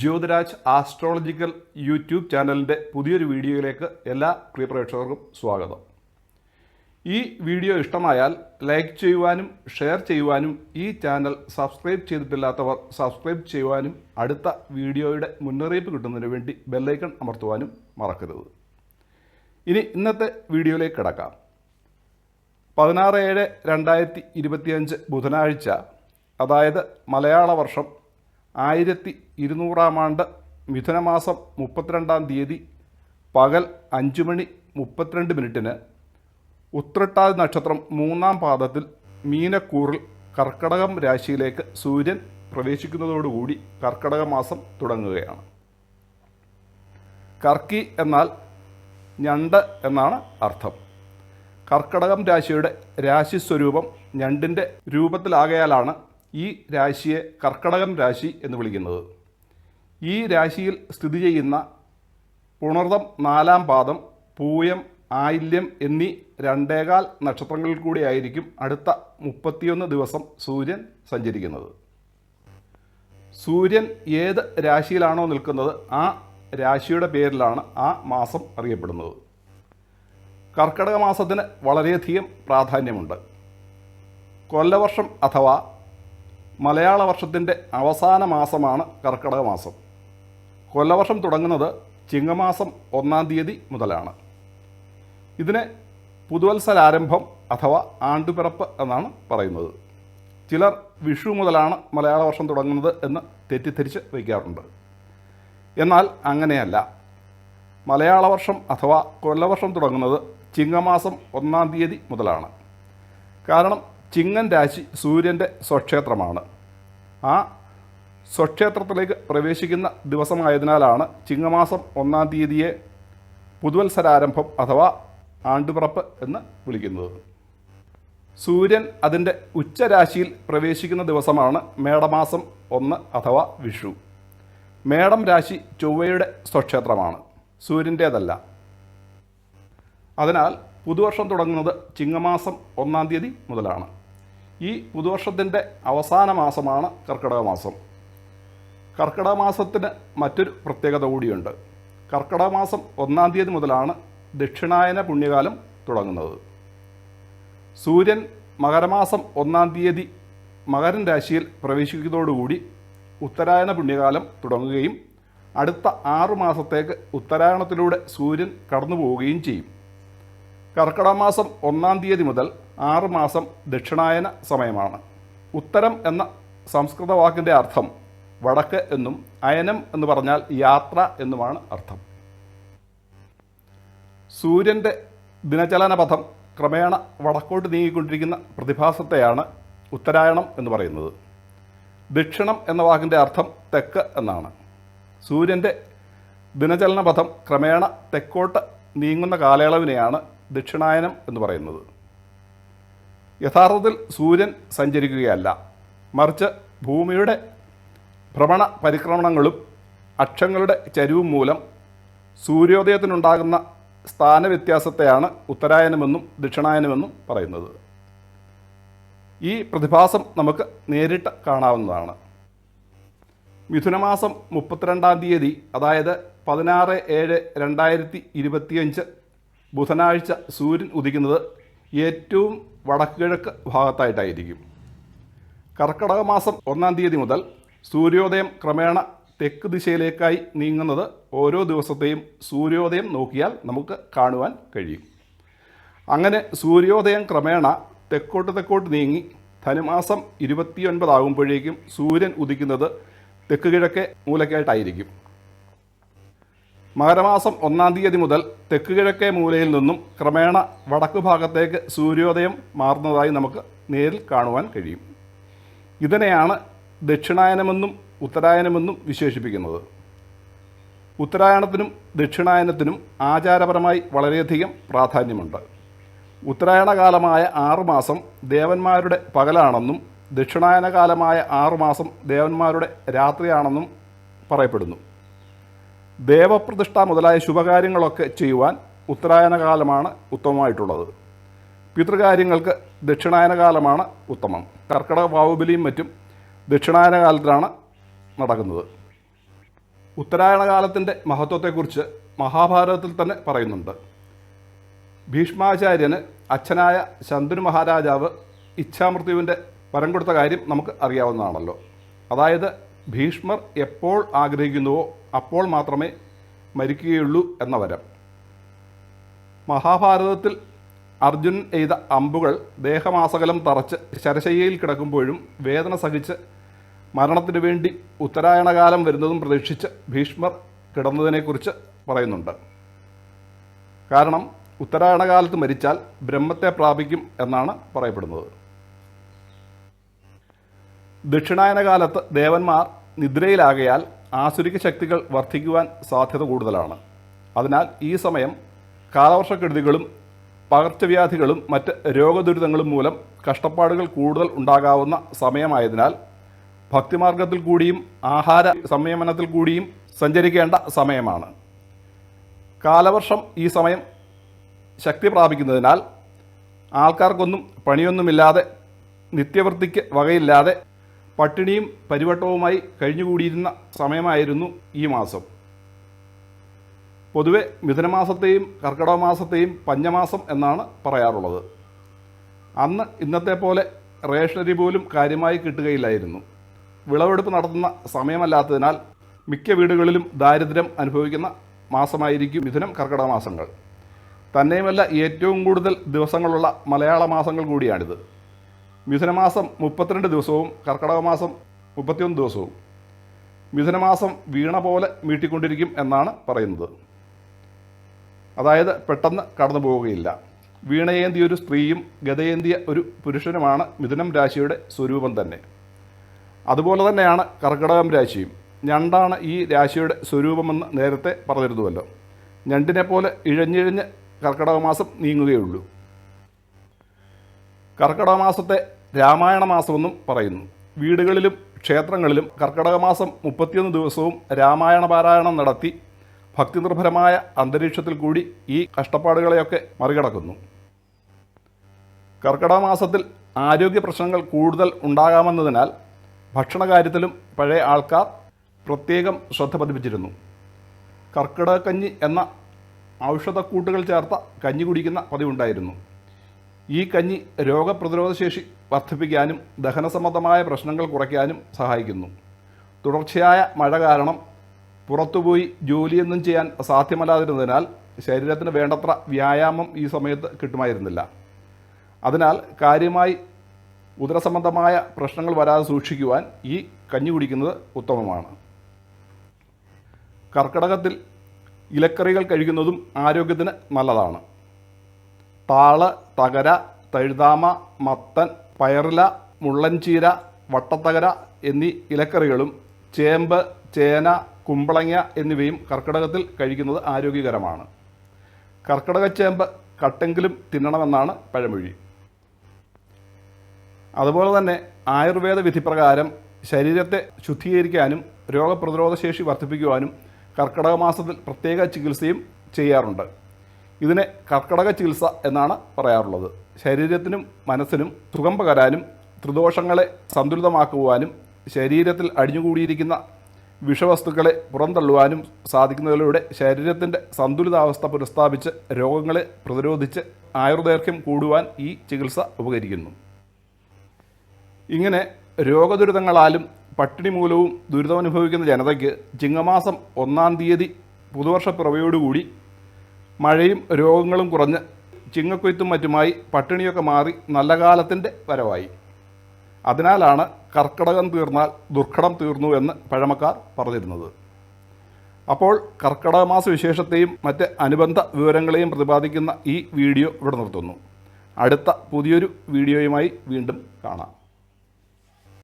Jyothiraj astrological YouTube ചാനലിന്റെ പുതിയൊരു വീഡിയോയിലേക്ക് എല്ലാ പ്രിയ പ്രേക്ഷകർക്കും സ്വാഗതം. ഈ വീഡിയോ ഇഷ്ടമായാൽ ലൈക്ക് ചെയ്യുവാനും ഷെയർ ചെയ്യുവാനും ഈ ചാനൽ സബ്സ്ക്രൈബ് ചെയ്തിട്ടില്ലാത്തവർ സബ്സ്ക്രൈബ് ചെയ്യുവാനും അടുത്ത വീഡിയോയുടെ മുന്നറിയിപ്പ് കിട്ടുന്നതിന് വേണ്ടി ബെല്ലൈക്കൺ അമർത്തുവാനും മറക്കരുത്. ഇനി ഇന്നത്തെ വീഡിയോയിലേക്ക് കിടക്കാം. പതിനാറ് ഏഴ് രണ്ടായിരത്തി ഇരുപത്തിയഞ്ച് ബുധനാഴ്ച അതായത് മലയാള വർഷം ആയിരത്തി ഇരുന്നൂറാം ആണ്ട് മിഥുനമാസം മുപ്പത്തിരണ്ടാം തീയതി പകൽ അഞ്ച് മണി മുപ്പത്തിരണ്ട് മിനിറ്റിന് ഉത്രട്ടാതി നക്ഷത്രം മൂന്നാം പാദത്തിൽ മീനക്കൂറിൽ കർക്കടകം രാശിയിലേക്ക് സൂര്യൻ പ്രവേശിക്കുന്നതോടുകൂടി കർക്കടക മാസം തുടങ്ങുകയാണ്. കർക്കി എന്നാൽ ഞണ്ട് എന്നാണ് അർത്ഥം. കർക്കടകം രാശിയുടെ രാശി സ്വരൂപം ഞണ്ടിന്റെ രൂപത്തിലാകയാലാണ് ഈ രാശിയെ കർക്കടകൻ രാശി എന്ന് വിളിക്കുന്നത്. ഈ രാശിയിൽ സ്ഥിതി ചെയ്യുന്ന പുണർതം നാലാം പാദം പൂയം ആയില്യം എന്നീ രണ്ടേകാൽ നക്ഷത്രങ്ങളിൽ കൂടിയായിരിക്കും അടുത്ത മുപ്പത്തിയൊന്ന് ദിവസം സൂര്യൻ സഞ്ചരിക്കുന്നത്. സൂര്യൻ ഏത് രാശിയിലാണോ നിൽക്കുന്നത് ആ രാശിയുടെ പേരിലാണ് ആ മാസം അറിയപ്പെടുന്നത്. കർക്കടക മാസത്തിന് വളരെയധികം പ്രാധാന്യമുണ്ട്. കൊല്ലവർഷം അഥവാ മലയാള വർഷത്തിന്റെ അവസാന മാസമാണ് കർക്കിടക മാസം കൊല്ലവർഷം തുടങ്ങുന്നത് ചിങ്ങമാസം ഒന്നാം തീയതി മുതലാണ്. ഇതിനെ പുതുവത്സരാരംഭം അഥവാ ആണ്ടുപിറപ്പ് എന്നാണ് പറയുന്നത്. ചിലർ വിഷു മുതലാണ് മലയാള വർഷം തുടങ്ങുന്നത് എന്ന് തെറ്റിദ്ധരിച്ച് വയ്ക്കാറുണ്ട്. എന്നാൽ അങ്ങനെയല്ല. മലയാള വർഷം അഥവാ കൊല്ലവർഷം തുടങ്ങുന്നത് ചിങ്ങമാസം ഒന്നാം തീയതി മുതലാണ്. കാരണം ചിങ്ങൻ രാശി സൂര്യന്റെ സ്വക്ഷേത്രമാണ്. ആ സ്വക്ഷേത്രത്തിലേക്ക് പ്രവേശിക്കുന്ന ദിവസമായതിനാലാണ് ചിങ്ങമാസം ഒന്നാം തീയതിയെ പുതുവത്സരാരംഭം അഥവാ ആണ്ടുപിറപ്പ് എന്ന് വിളിക്കുന്നത്. സൂര്യൻ അതിന്റെ ഉച്ചരാശിയിൽ പ്രവേശിക്കുന്ന ദിവസമാണ് മേടമാസം ഒന്ന് അഥവാ വിഷു. മേടം രാശി ചൊവ്വയുടെ സ്വക്ഷേത്രമാണ്. സൂര്യന്റേതല്ല. അതിനാൽ പുതുവർഷം തുടങ്ങുന്നത് ചിങ്ങമാസം ഒന്നാം തീയതി മുതലാണ്. ഈ പുതുവർഷത്തിന്റെ അവസാന മാസമാണ് കർക്കിടക മാസം. കർക്കിടക മാസത്തിന് മറ്റൊരു പ്രത്യേകത കൂടിയുണ്ട്. കർക്കിടക മാസം ഒന്നാം തീയതി മുതലാണ് ദക്ഷിണായന പുണ്യകാലം തുടങ്ങുന്നത്. സൂര്യൻ മകരമാസം ഒന്നാം തീയതി മകരൻ രാശിയിൽ പ്രവേശിക്കുന്നതോടുകൂടി ഉത്തരായണ പുണ്യകാലം തുടങ്ങുകയും അടുത്ത ആറു മാസത്തേക്ക് ഉത്തരായണത്തിലൂടെ സൂര്യൻ കടന്നു പോവുകയും ചെയ്യും. കർക്കിടക മാസം ഒന്നാം തീയതി മുതൽ ആറ് മാസം ദക്ഷിണായന സമയമാണ്. ഉത്തരം എന്ന സംസ്കൃത വാക്കിന്റെ അർത്ഥം വടക്ക് എന്നും അയനം എന്ന് പറഞ്ഞാൽ യാത്ര എന്നുമാണ് അർത്ഥം. സൂര്യന്റെ ദിനചലന പഥം ക്രമേണ വടക്കോട്ട് നീങ്ങിക്കൊണ്ടിരിക്കുന്ന പ്രതിഭാസത്തെയാണ് ഉത്തരായണം എന്ന് പറയുന്നത്. ദക്ഷിണം എന്ന വാക്കിന്റെ അർത്ഥം തെക്ക് എന്നാണ്. സൂര്യന്റെ ദിനചലന പഥം ക്രമേണ തെക്കോട്ട് നീങ്ങുന്ന കാലയളവിനെയാണ് ദക്ഷിണായനം എന്ന് പറയുന്നത്. യഥാർത്ഥത്തിൽ സൂര്യൻ സഞ്ചരിക്കുകയല്ല. മറിച്ച് ഭൂമിയുടെ ഭ്രമണ പരിക്രമണങ്ങളും അക്ഷങ്ങളുടെ ചരിവും മൂലം സൂര്യോദയത്തിനുണ്ടാകുന്ന സ്ഥാനവ്യത്യാസത്തെയാണ് ഉത്തരായനമെന്നും ദക്ഷിണായനമെന്നും പറയുന്നത്. ഈ പ്രതിഭാസം നമുക്ക് നേരിട്ട് കാണാവുന്നതാണ്. മിഥുനമാസം മുപ്പത്തിരണ്ടാം തീയതി അതായത് പതിനാറ് ഏഴ് രണ്ടായിരത്തി ഇരുപത്തിയഞ്ച് ബുധനാഴ്ച സൂര്യൻ ഉദിക്കുന്നത് ഏറ്റവും വടക്കുകിഴക്ക് ഭാഗത്തായിട്ടായിരിക്കും. കർക്കടക മാസം ഒന്നാം തീയതി മുതൽ സൂര്യോദയം ക്രമേണ തെക്ക് ദിശയിലേക്കായി നീങ്ങുന്നത് ഓരോ ദിവസത്തെയും സൂര്യോദയം നോക്കിയാൽ നമുക്ക് കാണുവാൻ കഴിയും. അങ്ങനെ സൂര്യോദയം ക്രമേണ തെക്കോട്ട് തെക്കോട്ട് നീങ്ങി ധനുമാസം ഇരുപത്തിയൊൻപതാകുമ്പോഴേക്കും സൂര്യൻ ഉദിക്കുന്നത് തെക്ക് കിഴക്കേ മൂലക്കായിട്ടായിരിക്കും. മകരമാസം ഒന്നാം തീയതി മുതൽ തെക്ക് കിഴക്കേ മൂലയിൽ നിന്നും ക്രമേണ വടക്ക് ഭാഗത്തേക്ക് സൂര്യോദയം മാറുന്നതായി നമുക്ക് നേരിൽ കാണുവാൻ കഴിയും. ഇതിനെയാണ് ദക്ഷിണായനമെന്നും ഉത്തരായനമെന്നും വിശേഷിപ്പിക്കുന്നത്. ഉത്തരായണത്തിനും ദക്ഷിണായനത്തിനും ആചാരപരമായി വളരെയധികം പ്രാധാന്യമുണ്ട്. ഉത്തരായണകാലമായ ആറുമാസം ദേവന്മാരുടെ പകലാണെന്നും ദക്ഷിണായനകാലമായ ആറുമാസം ദേവന്മാരുടെ രാത്രിയാണെന്നും പറയപ്പെടുന്നു. ദേവപ്രതിഷ്ഠ മുതലായ ശുഭകാര്യങ്ങളൊക്കെ ചെയ്യുവാൻ ഉത്തരായന കാലമാണ് ഉത്തമമായിട്ടുള്ളത്. പിതൃകാര്യങ്ങൾക്ക് ദക്ഷിണായന കാലമാണ് ഉത്തമം. കർക്കിടക വാവുബലിയും മറ്റും ദക്ഷിണായന കാലത്തിലാണ് നടക്കുന്നത്. ഉത്തരായണകാലത്തിന്റെ മഹത്വത്തെക്കുറിച്ച് മഹാഭാരതത്തിൽ തന്നെ പറയുന്നുണ്ട്. ഭീഷ്മാചാര്യന് അച്ഛനായ ശന്തനു മഹാരാജാവ് ഇച്ഛാമൃത്യുവിന്റെ വരം കൊടുത്ത കാര്യം നമുക്ക് അറിയാവുന്നതാണല്ലോ. അതായത് ഭീഷ്മർ എപ്പോൾ ആഗ്രഹിക്കുന്നുവോ അപ്പോൾ മാത്രമേ മരിക്കുകയുള്ളൂ എന്ന വരം. മഹാഭാരതത്തിൽ അർജുനൻ എയ്ത അമ്പുകൾ ദേഹമാസകലം തറച്ച് ശരശയ്യയിൽ കിടക്കുമ്പോഴും വേദന സഹിച്ച് മരണത്തിനു വേണ്ടി ഉത്തരായണകാലം വരുന്നതും പ്രതീക്ഷിച്ച് ഭീഷ്മർ കിടന്നതിനെക്കുറിച്ച് പറയുന്നുണ്ട്. കാരണം ഉത്തരായണകാലത്ത് മരിച്ചാൽ ബ്രഹ്മത്തെ പ്രാപിക്കും എന്നാണ് പറയപ്പെടുന്നത്. ദക്ഷിണായനകാലത്ത് ദേവന്മാർ നിദ്രയിലാകയാൽ ആസുരിക ശക്തികൾ വർദ്ധിക്കുവാൻ സാധ്യത കൂടുതലാണ്. അതിനാൽ ഈ സമയം കാലവർഷക്കെടുതികളും പകർച്ചവ്യാധികളും മറ്റ് രോഗദുരിതങ്ങളും മൂലം കഷ്ടപ്പാടുകൾ കൂടുതൽ ഉണ്ടാകാവുന്ന സമയമായതിനാൽ ഭക്തിമാർഗത്തിൽ കൂടിയും ആഹാര സംയമനത്തിൽ കൂടിയും സഞ്ചരിക്കേണ്ട സമയമാണ്. കാലവർഷം ഈ സമയം ശക്തി പ്രാപിക്കുന്നതിനാൽ ആൾക്കാർക്കൊന്നും പണിയൊന്നുമില്ലാതെ നിത്യവൃത്തിക്ക് വകയില്ലാതെ പട്ടിണിയും പരിവട്ടവുമായി കഴിഞ്ഞുകൂടിയിരുന്ന സമയമായിരുന്നു ഈ മാസം. പൊതുവെ മിഥുനമാസത്തെയും കർക്കിടക മാസത്തെയും പഞ്ഞമാസം എന്നാണ് പറയാറുള്ളത്. അന്ന് ഇന്നത്തെ പോലെ റേഷനറി പോലും കാര്യമായി കിട്ടുകയില്ലായിരുന്നു. വിളവെടുപ്പ് നടത്തുന്ന സമയമല്ലാത്തതിനാൽ മിക്ക വീടുകളിലും ദാരിദ്ര്യം അനുഭവിക്കുന്ന മാസമായിരിക്കും മിഥുനം കർക്കിടക മാസങ്ങൾ തന്നെയുമല്ല ഏറ്റവും കൂടുതൽ ദിവസങ്ങളുള്ള മലയാള മാസങ്ങൾ കൂടിയാണിത്. മിഥുനമാസം മുപ്പത്തിരണ്ട് ദിവസവും കർക്കിടക മാസം മുപ്പത്തിയൊന്ന് ദിവസവും. മിഥുനമാസം വീണ പോലെ മീട്ടിക്കൊണ്ടിരിക്കും എന്നാണ് പറയുന്നത്. അതായത് പെട്ടെന്ന് കടന്നു പോവുകയില്ല. വീണയേന്തിയ ഒരു സ്ത്രീയും ഗതയേന്തിയ ഒരു പുരുഷനുമാണ് മിഥുനം രാശിയുടെ സ്വരൂപം തന്നെ. അതുപോലെ തന്നെയാണ് കർക്കിടകം രാശിയും. ഞണ്ടാണ് ഈ രാശിയുടെ സ്വരൂപമെന്ന് നേരത്തെ പറഞ്ഞിരുന്നുവല്ലോ. ഞണ്ടിനെ പോലെ ഇഴഞ്ഞിഴഞ്ഞ് കർക്കിടക മാസം നീങ്ങുകയുള്ളൂ. കർക്കിടക മാസത്തെ രാമായണ മാസമെന്നും പറയുന്നു. വീടുകളിലും ക്ഷേത്രങ്ങളിലും കർക്കിടക മാസം മുപ്പത്തിയൊന്ന് ദിവസവും രാമായണ പാരായണം നടത്തി ഭക്തി നിർഭരമായ അന്തരീക്ഷത്തിൽ കൂടി ഈ കഷ്ടപ്പാടുകളെയൊക്കെ മറികടക്കുന്നു. കർക്കിടക മാസത്തിൽ ആരോഗ്യ പ്രശ്നങ്ങൾ കൂടുതൽ ഉണ്ടാകാമെന്നതിനാൽ ഭക്ഷണകാര്യത്തിലും പഴയ ആൾക്കാർ പ്രത്യേകം ശ്രദ്ധ പതിപ്പിച്ചിരുന്നു. കർക്കിടക കഞ്ഞി എന്ന ഔഷധക്കൂട്ടുകൾ ചേർത്ത കഞ്ഞി കുടിക്കുന്ന പതിവുണ്ടായിരുന്നു. ഈ കഞ്ഞി രോഗപ്രതിരോധ ശേഷി വർദ്ധിപ്പിക്കാനും ദഹനസംബന്ധമായ പ്രശ്നങ്ങൾ കുറയ്ക്കാനും സഹായിക്കുന്നു. തുടർച്ചയായ മഴ കാരണം പുറത്തുപോയി ജോലിയൊന്നും ചെയ്യാൻ സാധ്യമല്ലാതിരുന്നതിനാൽ ശരീരത്തിന് വേണ്ടത്ര വ്യായാമം ഈ സമയത്ത് കിട്ടുമായിരുന്നില്ല. അതിനാൽ കാര്യമായി ഉദരസംബന്ധമായ പ്രശ്നങ്ങൾ വരാതെ സൂക്ഷിക്കുവാൻ ഈ കഞ്ഞി കുടിക്കുന്നത് ഉത്തമമാണ്. കർക്കിടകത്തിൽ ഇലക്കറികൾ കഴിക്കുന്നതും ആരോഗ്യത്തിന് നല്ലതാണ്. താൾ തകര തഴുതാമ മത്തൻ പയറില മുള്ളൻചീര വട്ടത്തകര എന്നീ ഇലക്കറികളും ചേമ്പ് ചേന കുമ്പളങ്ങ എന്നിവയും കർക്കിടകത്തിൽ കഴിക്കുന്നത് ആരോഗ്യകരമാണ്. കർക്കിടകച്ചേമ്പ് കട്ടെങ്കിലും തിന്നണമെന്നാണ് പഴമൊഴി. അതുപോലെ തന്നെ ആയുർവേദ വിധിപ്രകാരം ശരീരത്തെ ശുദ്ധീകരിക്കാനും രോഗപ്രതിരോധശേഷി വർദ്ധിപ്പിക്കുവാനും കർക്കിടക മാസത്തിൽ പ്രത്യേക ചികിത്സയും ചെയ്യാറുണ്ട്. ഇതിനെ കർക്കടക ചികിത്സ എന്നാണ് പറയാറുള്ളത്. ശരീരത്തിനും മനസ്സിനും സുഖം പകരാനും ത്രിദോഷങ്ങളെ സന്തുലിതമാക്കുവാനും ശരീരത്തിൽ അടിഞ്ഞുകൂടിയിരിക്കുന്ന വിഷവസ്തുക്കളെ പുറന്തള്ളുവാനും സാധിക്കുന്നതിലൂടെ ശരീരത്തിന്റെ സന്തുലിതാവസ്ഥ പുനഃസ്ഥാപിച്ച് രോഗങ്ങളെ പ്രതിരോധിച്ച് ആയുർദൈർഘ്യം കൂടുവാൻ ഈ ചികിത്സ ഉപകരിക്കുന്നു. ഇങ്ങനെ രോഗദുരിതങ്ങളാലും പട്ടിണി മൂലവും ദുരിതമനുഭവിക്കുന്ന ജനതയ്ക്ക് ചിങ്ങമാസം ഒന്നാം തീയതി പുതുവർഷ പിറവിയോടുകൂടി മഴയും രോഗങ്ങളും കുറഞ്ഞ് ചിങ്ങക്കൊയ്ത്തും മറ്റുമായി പട്ടിണിയൊക്കെ മാറി നല്ല കാലത്തിന്റെ വരവായി. അതിനാലാണ് കർക്കിടകം തീർന്നാൽ ദുർഘടം തീർന്നു എന്ന് പഴമക്കാർ പറഞ്ഞിരുന്നത്. അപ്പോൾ കർക്കിടകമാസ വിശേഷത്തെയും മറ്റ് അനുബന്ധ വിവരങ്ങളെയും പ്രതിപാദിക്കുന്ന ഈ വീഡിയോ ഇവിടെ നിർത്തുന്നു. അടുത്ത പുതിയൊരു വീഡിയോയുമായി വീണ്ടും കാണാം.